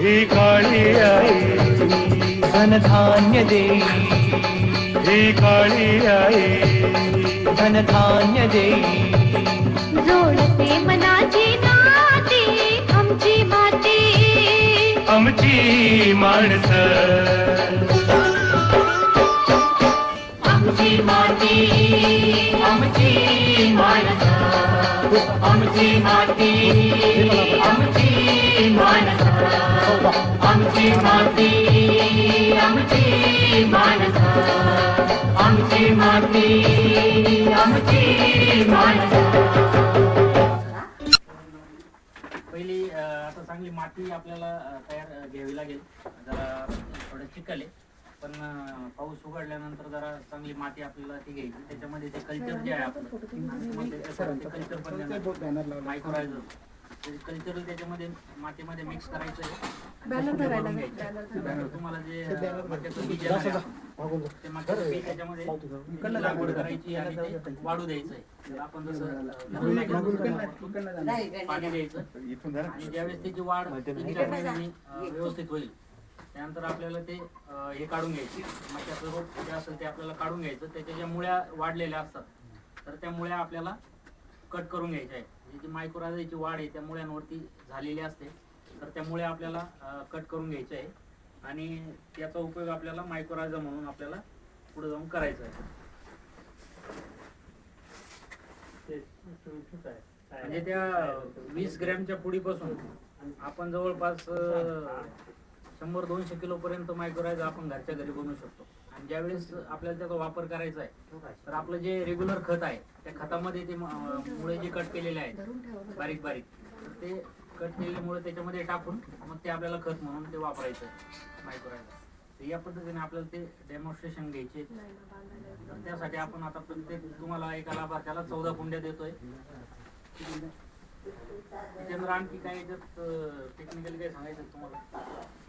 ही काळी आई धनधान्य देई ही काळी आई. धनधान्य देई जोडते मनाची नाते आमची माते. आमची माणसं. आमची माती आमची माणसं. आमची माती आमची माणसं आमची माती आमची माणसं आमची माती आमची माणसं. पहिली आता चांगली माती आपल्याला तयार घ्यावी लागेल. जरा थोडं चिखल आहे. पण पाऊस उघडल्यानंतर जरा चांगली माती आपल्याला ती घ्यायची. त्याच्यामध्ये ते कल्चर जे आहे आपलं कल्चर पण मायक्रोरायझर कल्चर त्याच्यामध्ये मातीमध्ये मिक्स करायचं आहे तुम्हाला जे मक्याचं आहे, ते मक्याचं त्याच्यामध्ये लागवड करायची आणि ते वाढू द्यायचं आहे आपण जसं पाणी द्यायचं. आणि ज्यावेळेस त्याची वाढ व्यवस्थित होईल. त्यानंतर आपल्याला ते अं, हे काढून घ्यायचे. मक्याचं रोप जे असेल ते आपल्याला काढून घ्यायचं. त्याच्या ज्या मुळ्या वाढलेल्या असतात तर त्या मुळ्या आपल्याला कट करून घ्यायच्या आहे म्हणजे जी मायक्रोराजाची वाढ आहे त्या मुळ्यांवरती झालेली असते तर त्या मुळ्या आपल्याला कट करून घ्यायच्या आहे आणि त्याचा उपयोग आपल्याला मायक्रोराजा म्हणून आपल्याला पुढे जाऊन करायचा आहे. म्हणजे त्या वीस ग्रॅमच्या पुडीपासून आपण जवळपास अं, शंभर दोनशे किलो पर्यंत मायक्रोराईज आपण घरच्या घरी बनवू शकतो. आणि ज्यावेळेस आपल्याला त्याचा वापर करायचा आहे तर आपलं जे रेग्युलर खत आहे त्या खतामध्ये ते मुळे जे कट केलेले आहेत बारीक बारीक तर ते कट केलेले मुळे त्याच्यामध्ये टाकून मग ते आपल्याला खत म्हणून ते वापरायचं मायक्रोराईज तर या पद्धतीने आपल्याला ते डेमॉन्स्ट्रेशन घ्यायचे तर त्यासाठी आपण आता प्रत्येक तुम्हाला एका लाभार्थ्याला चौदा कुंड्या देतोय. त्याच्यानंतर आणखी काय याच्यात टेक्निकली काय सांगायचं आहे तुम्हाला?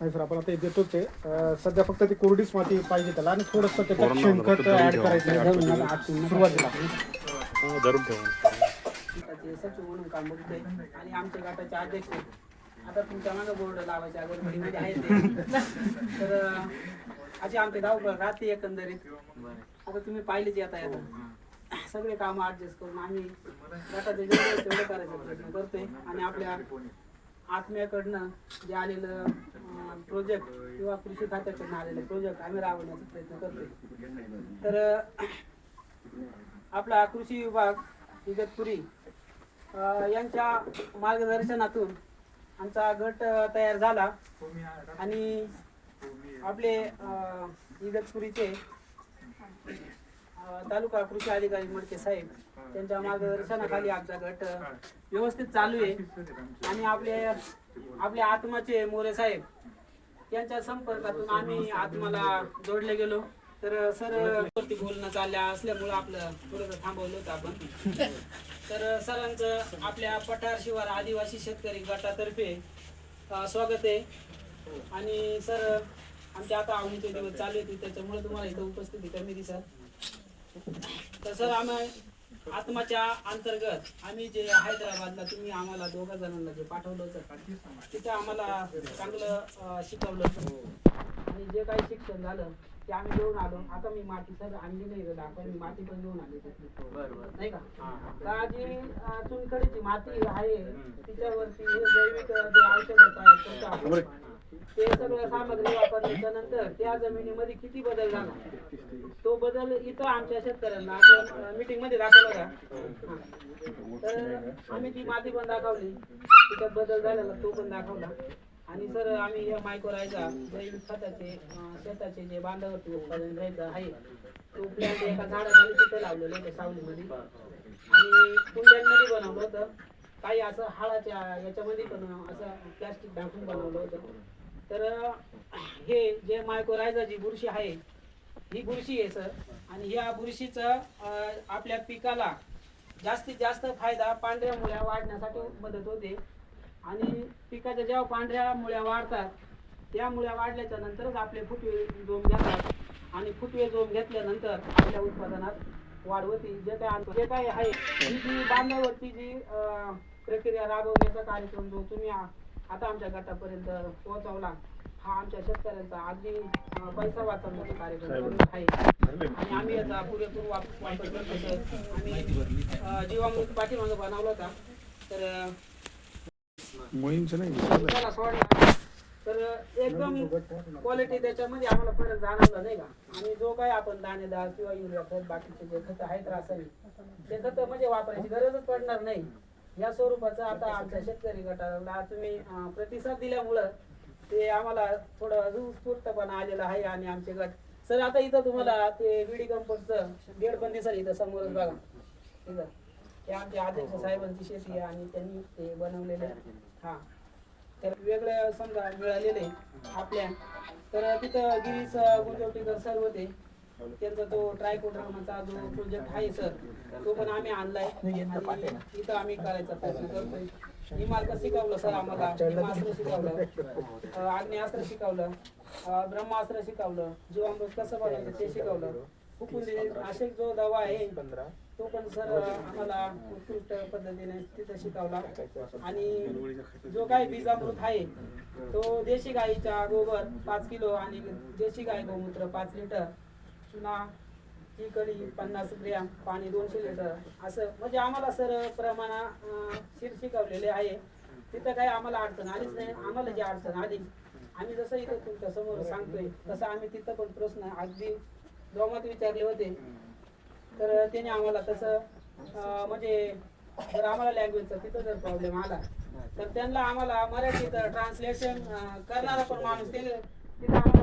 नाही सर आपण आता हे देतोच आहे. अं, सध्या फक्त ती कोरडीच माती पाहिजे त्याला आणि थोडंसं त्याच्यात शेणखत ऍड करायचं आहे. सुरुवातीला गटाचे सचिव म्हणून काम बघतोय आणि आमच्या गटाचे अध्यक्ष आहेत. आता तुमच्या मागे बोर्ड लावायचे अगरबडीमध्ये आहे ते. तर अं, अशी आमचे धावपळ राहते एकंदरीत. आता तुम्ही पाहिलेच येता येता सगळे काम ऍडजस्ट करून आम्ही गटाचे जेवढे होईल करायचा प्रयत्न करतोय. आणि आपल्या आत्म्याकडनं जे आलेलं प्रोजेक्ट किंवा कृषी खात्याकडनं आलेले प्रोजेक्ट आम्ही राबवण्याचा प्रयत्न करतोय. तर आपला कृषी विभाग इगतपुरी यांच्या मार्गदर्शनातून आमचा गट तयार झाला. आणि आपले इगतपुरीचे तालुका कृषी अधिकारी मडके साहेब त्यांच्या मार्गदर्शनाखाली आमचा गट व्यवस्थित चालू आहे. आणि आपले आपले आत्माचे मोरे साहेब यांच्या संपर्कातून आम्ही आत्माला जोडले गेलो. तर सर वरती बोलणं चालल्या असल्यामुळं आपलं थोडंसं थांबवलं होतं आपण. तर सरांचं आपल्या पठार शिवार आदिवासी शेतकरी गटातर्फे स्वागत आहे. आणि सर आमच्या आता आवडीचे दिवस चालू होते त्याच्यामुळे तुम्हाला इथं उपस्थिती कमी दिसत तर सर आम्ही आत्माच्या अंतर्गत आम्ही जे हैदराबादला तुम्ही आम्हाला दोघा जणांना जे पाठवलं होतं तिथं आम्हाला चांगलं शिकवलं आणि जे काही शिक्षण झालं ते आम्ही घेऊन आलो. आता मी माती सर आणली नाही दाखवा मी माती पण घेऊन आली नाही का? जी चुनखडीची माती आहे तिच्यावरती हे जैविक जे औषध तयार करतो ते सगळं सामग्री वापरल्याच्या नंतर त्या जमिनीमध्ये किती बदल झाला? तो बदल इथं आमच्या शेतकऱ्यांना आपल्या मीटिंगमध्ये दाखवला का तर आम्ही ती माती पण दाखवली. तिथं बदल झालेला तो पण दाखवला. आणि सर आम्ही या मायक्रोरायझा जैविक खताचे शेताचे जे बांधावरती उत्पादन घ्यायचं आहे तो प्लॅन एका झाडाखाली तिथे लावलेलं होतं सावलीमध्ये. आणि कुंड्यांमध्ये बनवलं होतं. काही असं हाळाच्या याच्यामध्ये पण असं प्लॅस्टिक टाकून बनवलं होतं. तर हे जे मायकोरायझाची बुरशी आहे ही बुरशी आहे सर. आणि ह्या बुरशीचं आपल्या पिकाला जास्तीत जास्त फायदा पांढऱ्या मुळ्या वाढण्यासाठी मदत होते. आणि पिकाच्या जेव्हा पांढऱ्या मुळ्या वाढतात त्या मुळ्या वाढल्याच्या नंतरच आपले फुटवे जोम घेतात. आणि फुटवे जोम घेतल्यानंतर आपल्या उत्पादनात वाढवती जे काय जे काय आहे ही जी बांधावरती जी प्रक्रिया राबवण्याचा कार्यक्रम जो तुम्ही आता आमच्या गटापर्यंत पोहोचवला. हा आमच्या शेतकऱ्यांचा अगदी अं, पैसा वाचवण्याचा कार्यक्रम आहे. आणि आम्ही याचा पुरेपूर वापर करतो. आम्ही जीवामृत पाठीमागं बनवला होता. तर अं, त्याला सोडला. तर एकदम क्वालिटी त्याच्यामध्ये आम्हाला फरक जाणवला नाही का? आणि जो काही आपण दाणेदार किंवा युरिया खत बाकीचे जे खत आहेत रासायनिक ते खत म्हणजे वापरायची गरजच पडणार नाही. या स्वरूपाचं आता आमच्या शेतकरी गटाला तुम्ही प्रतिसाद दिल्यामुळं ते आम्हाला थोडं उत्स्फूर्तपणा आलेला आहे आणि आमचे गट. सर आता इथं तुम्हाला ते विडी कंपोस्टचं गेड पण दिसेल इथं समोरच बघा. इथं. ते आमच्या अध्यक्ष साहेबांची शेती आहे आणि त्यांनी ते बनवलेले. हा. तर वेगळं समजा मिळालेले आपल्या. तर तिथं गिरीश गुंजवटीकर सर होते. त्यांचा तो ट्रायकोड्रामाचा जो प्रोजेक्ट आहे सर तो पण आम्ही आणलाय. आणि इथं आम्ही करायचा प्रयत्न करतोय. हिमालका शिकवलं सर आम्हाला. हिमास्त्र शिकवलं. आग्नेयास्त्र शिकवलं. ब्रह्मास्त्र शिकवलं. जीवामृत कसं बनायचं ते शिकवलं. फुकुंदी असे जो दवा आहे तो पण सर आम्हाला उत्कृष्ट पद्धतीने तिथं शिकवला. आणि जो काही बीजामृत आहे तो देशी गाईचा गोबर पाच किलो आणि देशी गाय गोमूत्र पाच लिटर. चुना ही कढी पन्नास ग्रॅम पाणी दोनशे लिटर असं म्हणजे आम्हाला सर प्रमाणा शिर शिकवलेले आहे. तिथं काही आम्हाला अडचण आलीच नाही. आम्हाला जी अडचण आली आम्ही जसं इथं तुमच्यासमोर सांगतोय तसं आम्ही तिथं पण प्रश्न अगदी जोमात विचारले होते. तर त्याने आम्हाला तसं म्हणजे जर आम्हाला लँग्वेजचा तिथं जर प्रॉब्लेम आला तर त्यांना आम्हाला मराठीत ट्रान्सलेशन करणारा पण माणूस ते तिथं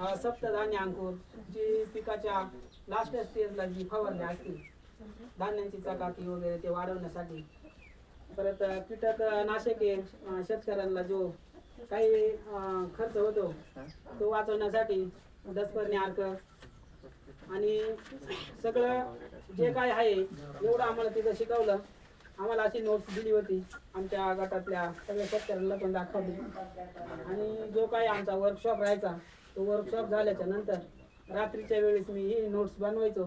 सप्तधान्य अंकुर जी पिकाच्या लास्ट स्टेजला जी फवारणी असतील धान्यांची चकाकी वगैरे ते वाढवण्यासाठी. परत कीटक नाशके शेतकऱ्यांना जो काही खर्च होतो तो वाचवण्यासाठी दसपर्णी अर्क आणि सगळं जे काय आहे एवढं आम्हाला तिथं शिकवलं. आम्हाला अशी नोट्स दिली होती. आमच्या गटातल्या सगळ्या शेतकऱ्यांना पण दाखवली. आणि जो काही आमचा वर्कशॉप राहायचा तो वर्कशॉप झाल्याच्यानंतर रात्रीच्या वेळेस मी ही नोट्स बनवायचो.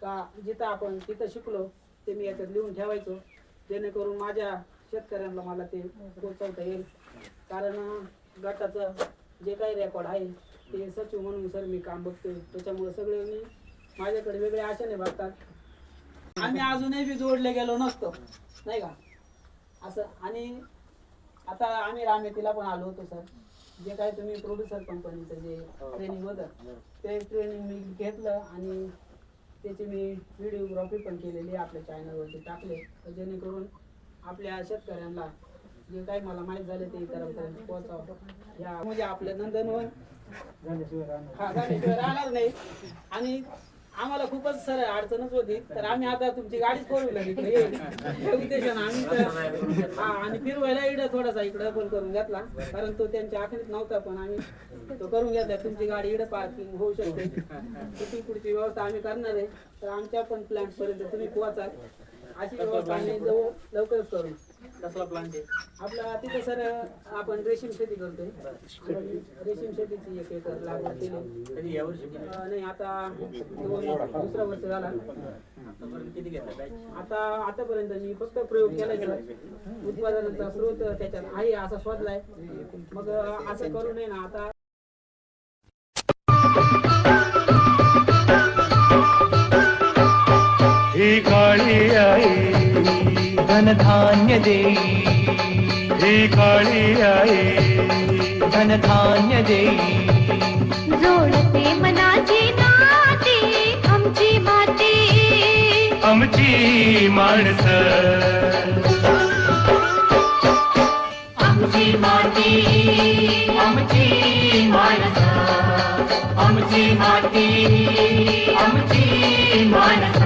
का जिथं आपण तिथं शिकलो ते मी याच्यात लिहून ठेवायचो. जेणेकरून माझ्या शेतकऱ्यांना मला ते पोचवता येईल. कारण गटाचं जे काही रेकॉर्ड आहे ते सचिव म्हणून सर मी काम बघतोय. त्याच्यामुळे सगळे मी माझ्याकडे वेगळ्या आशेने बघतात. आम्ही अजूनही बी जोडले गेलो नसतो नाही का? असं. आणि आता आम्ही रामेतीला पण आलो होतो सर. जे काही तुम्ही प्रोड्युसर कंपनीचं जे ट्रेनिंग होतं ते ट्रेनिंग मी घेतलं आणि त्याची मी व्हिडिओग्राफी पण केलेली आपल्या चॅनलवरती टाकले. तर जेणेकरून आपल्या शेतकऱ्यांना जे काही मला माहीत झाले ते इतरांपर्यंत पोहोचावं. या म्हणजे आपलं नंदनवन. हा झाल्याशिवाय राहणार नाही. आणि आम्हाला खूपच सर अडचणच होती. तर आम्ही आता तुमची गाडीच फोर व्हीलर आम्ही हा आणि फिरवायला इकडे थोडासा इकडे पण करून घेतला. कारण तो त्यांच्या आखणीत नव्हता पण आम्ही तो करून घेतला. तुमची गाडी इकडे पार्किंग होऊ शकते. तिथून पुढची व्यवस्था आम्ही करणार आहे. तर आमच्या पण प्लॅन पर्यंत तुम्ही पोहोचाल. अशी व्यवस्था आम्ही लवकरच करू. कसला प्लांट आहे? आपला तिथे सर आपण रेशीम शेती करतोय. रेशीम शेतीची एक एकर लागवड केली. कधी यावर्षी किती अं, नाही आता दोन दुसरा वर्ष झाला. आतापर्यंत किती घेतला बॅच आता आतापर्यंत मी फक्त प्रयोग केलाय सर. उत्पादनाचा स्रोत त्याच्यात आहे असा शोधलाय. मग असं करू नये ना आता धनधान्य देई ही काळी आई. धनधान्य देई जोडते मनाची नाती आमची माती. आमची माणसं. आमची माती आमची माणसं. आमची माती आमची माणसं.